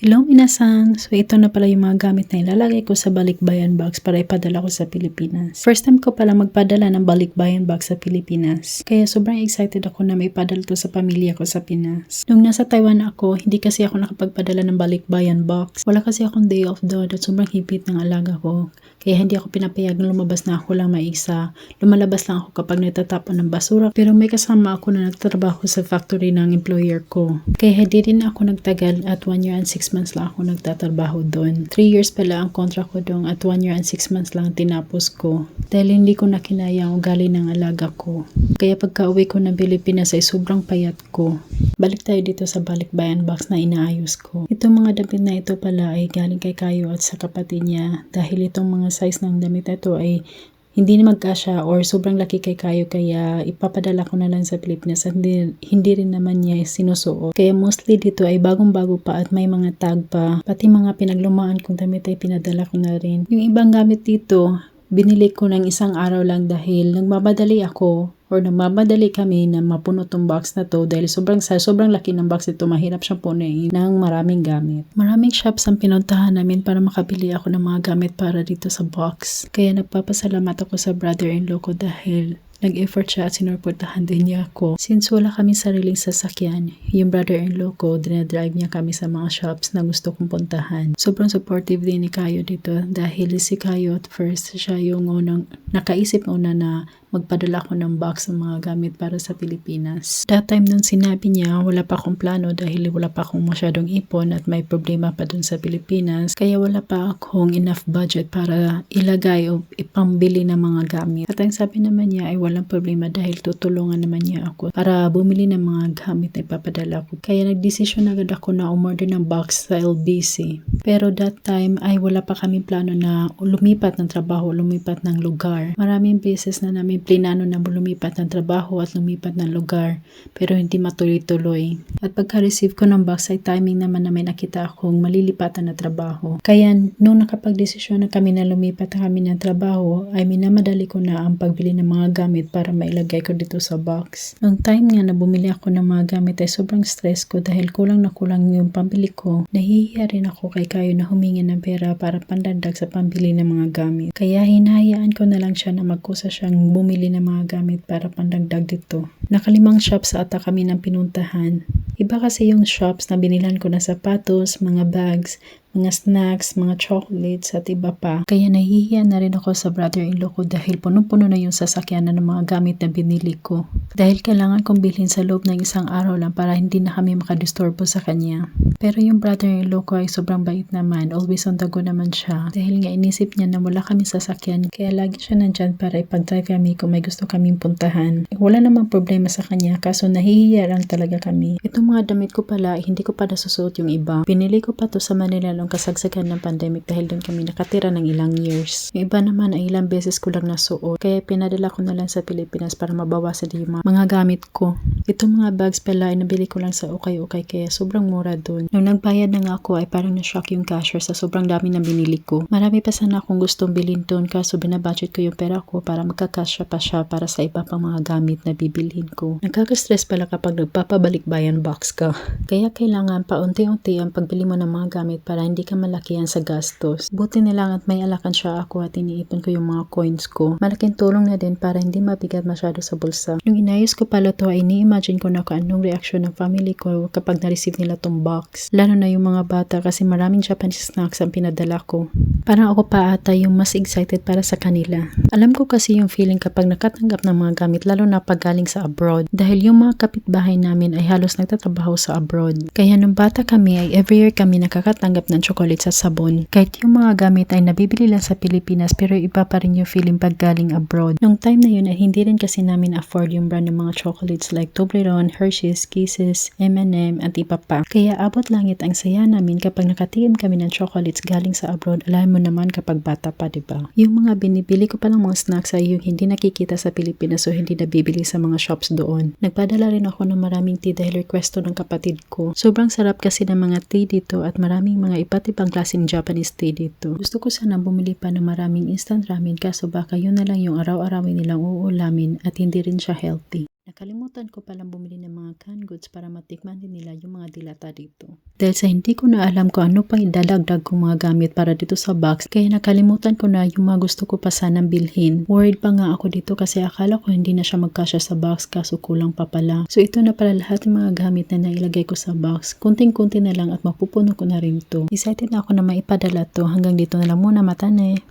Hello minasan! So ito na pala yung mga gamit na ilalagay ko sa balikbayan box para ipadala ko sa Pilipinas. First time ko pala magpadala ng balikbayan box sa Pilipinas. Kaya sobrang excited ako na may padala to sa pamilya ko sa Pinas. Nung nasa Taiwan ako, hindi kasi ako nakapagpadala ng balikbayan box. Wala kasi akong day off doon at sobrang hipit ng alaga ko. Kaya hindi ako pinapayag na lumabas na ako lang maisa. Lumalabas lang ako kapag natatapon ng basura. Pero may kasama ako na nagtatrabaho sa factory ng employer ko. Kaya hindi rin ako nagtagal at 1 year and 6 months lang ako nagtatrabaho doon. 3 years pala ang contract ko doon at 1 year and 6 months lang tinapos ko. Dahil hindi ko na kinaya ang ugali ng alaga ko. Kaya pagka uwi ko ng Pilipinas ay sobrang payat ko. Balik tayo dito sa balikbayan box na inaayos ko. Itong mga damit na ito pala ay galing kay Kayo at sa kapatid niya dahil itong mga size ng damit ito ay hindi na magkasya or sobrang laki kay Kayo kaya ipapadala ko na lang sa Pilipinas at hindi, hindi rin naman niya sinusuot. Kaya mostly dito ay bagong-bago pa at may mga tag pa. Pati mga pinaglumaan kong damit ay pinadala ko na rin. Yung ibang gamit dito, binili ko ng isang araw lang dahil nagmamadali ako or nagmamadali kami na mapuno tong box na to dahil sobrang sa sobrang laki ng box ito mahirap siyang punuin ng maraming gamit. Maraming shops ang pinuntahan namin para makabili ako ng mga gamit para dito sa box. Kaya nagpapasalamat ako sa brother-in-law ko dahil nag-effort siya at sinuportahan din niya ako. Since wala kami sariling sasakyan, yung brother-in-law ko, dinadrive niya kami sa mga shops na gusto kong puntahan. Sobrang supportive din ni Kayo dito dahil si Kayo at first siya yung unang nakaisip una na magpadala ko ng box ng mga gamit para sa Pilipinas. That time nung sinabi niya, wala pa akong plano dahil wala pa akong masyadong ipon at may problema pa dun sa Pilipinas. Kaya wala pa akong enough budget para ilagay o ipambili ng mga gamit. At ang sabi naman niya ay walang problema dahil tutulungan naman niya ako para bumili ng mga gamit na ipapadala ko. Kaya nagdesisyon agad ako na umorder ng box sa LBC. Pero that time ay wala pa kaming plano na lumipat ng trabaho, lumipat ng lugar. Maraming beses na namin plinano na lumipat ng trabaho at lumipat ng lugar pero hindi matuloy-tuloy. At pagka-receive ko ng box ay timing naman na may nakita akong malilipatan na trabaho. Kaya nung nakapag-desisyon na kami na lumipat kami ng trabaho ay minamadali ko na ang pagbili ng mga gamit para mailagay ko dito sa box. Nung time nga na bumili ako ng mga gamit ay sobrang stress ko dahil kulang na kulang yung pambili ko. Nahihiya rin ako kay Kayo na humingi ng pera para pandandag sa pambili ng mga gamit. Kaya hinahayaan ko na lang siya na magkusa siyang bumili ng mga gamit para pandagdag dito. Nakalimang shops ata kami ng pinuntahan. Iba kasi yung shops na binilan ko na sapatos, mga bags, mga snacks, mga chocolates at iba pa. Kaya nahihiya na rin ako sa brother-in-law ko dahil punong-puno na yung sasakyan na ng mga gamit na binili ko. Dahil kailangan kong bilhin sa loob ng isang araw lang para hindi na kami makadisturbo sa kanya. Pero yung brother-in-law ko ay sobrang bait naman. Always on the go naman siya. Dahil nga inisip niya na wala kami sasakyan kaya lagi siya nandyan para ipag-drive kami kung may gusto kaming puntahan. Wala namang problema sa kanya kaso nahihiya lang talaga kami. Itong mga damit ko pala hindi ko pa nasusuot yung iba. Pinili ko pa to sa Manila nung kasagsagan ng pandemic dahil doon kami nakatira ng ilang years. Yung iba naman ay ilang beses ko lang nasuot. Kaya pinadala ko na lang sa Pilipinas para mabawasan yung mga, mga gamit ko. Itong mga bags pala ay nabili ko lang sa ukay-ukay kaya sobrang mura doon. Nung nagbayad na nga ako ay parang na-shock yung cashier sa sobrang dami na binili ko. Marami pa sana akong gustong bilhin doon kaso binabudget ko yung pera ko para magkakasya pa siya para sa iba pang mga gamit na bibilhin ko. Nakaka-stress pala kapag nagpapabalik bayan box ka. Kaya kailangan paunti-unti ang pagbili mo ng mga gamit para hindi ka malakihan sa gastos. Buti na lang at may alakan siya ako at iniipon ko yung mga coins ko. Malaking tulong na din para hindi mabigat masyado sa bulsa. Nung inayos ko pala to ay ni-imagine ko na kung anong reaction ng family ko kapag na-receive nila tong box. Lalo na yung mga bata kasi maraming Japanese snacks ang pinadala ko. Parang ako pa ata yung mas excited para sa kanila. Alam ko kasi yung feeling kapag nakatanggap ng mga gamit lalo na pag galing sa abroad. Dahil yung mga kapitbahay namin ay halos nagtatrabaho sa abroad. Kaya nung bata kami ay every year kami nakakatanggap ng chocolates at sabon. Kahit yung mga gamit ay nabibili lang sa Pilipinas pero iba pa rin yung feeling pag galing abroad. Nung time na yun ay hindi rin kasi namin afford yung brand ng mga chocolates like Toblerone, Hershey's, Kisses, M&M at iba pa. Kaya abot langit ang saya namin kapag nakatikim kami ng chocolates galing sa abroad. Alam mo naman kapag bata pa, di ba? Yung mga binibili ko pa ng mga snacks ay yung hindi nakikita sa Pilipinas so hindi nabibili sa mga shops doon. Nagpadala rin ako ng maraming tea dahil requesto ng kapatid ko. Sobrang sarap kasi ng mga tea dito at maraming mga iba't ibang klaseng Japanese tea dito. Gusto ko sana bumili pa ng maraming instant ramen kaso baka yun na lang yung araw-arawin nilang uulamin at hindi rin siya healthy. Nakalimutan ko palang bumili ng mga canned goods para matikman din nila yung mga dilata dito. Dahil sa hindi ko na alam kung ano pa idadagdag kong mga gamit para dito sa box, kaya nakalimutan ko na yung mga gusto ko pa sanang bilhin. Worried pa nga ako dito kasi akala ko hindi na siya magkasya sa box kaso kulang pa pala. So ito na pala lahat ng mga gamit na nailagay ko sa box. Kunting-kunti na lang at mapupuno ko na rin to. Excited na ako na maipadala to. Hanggang dito na lang muna matane.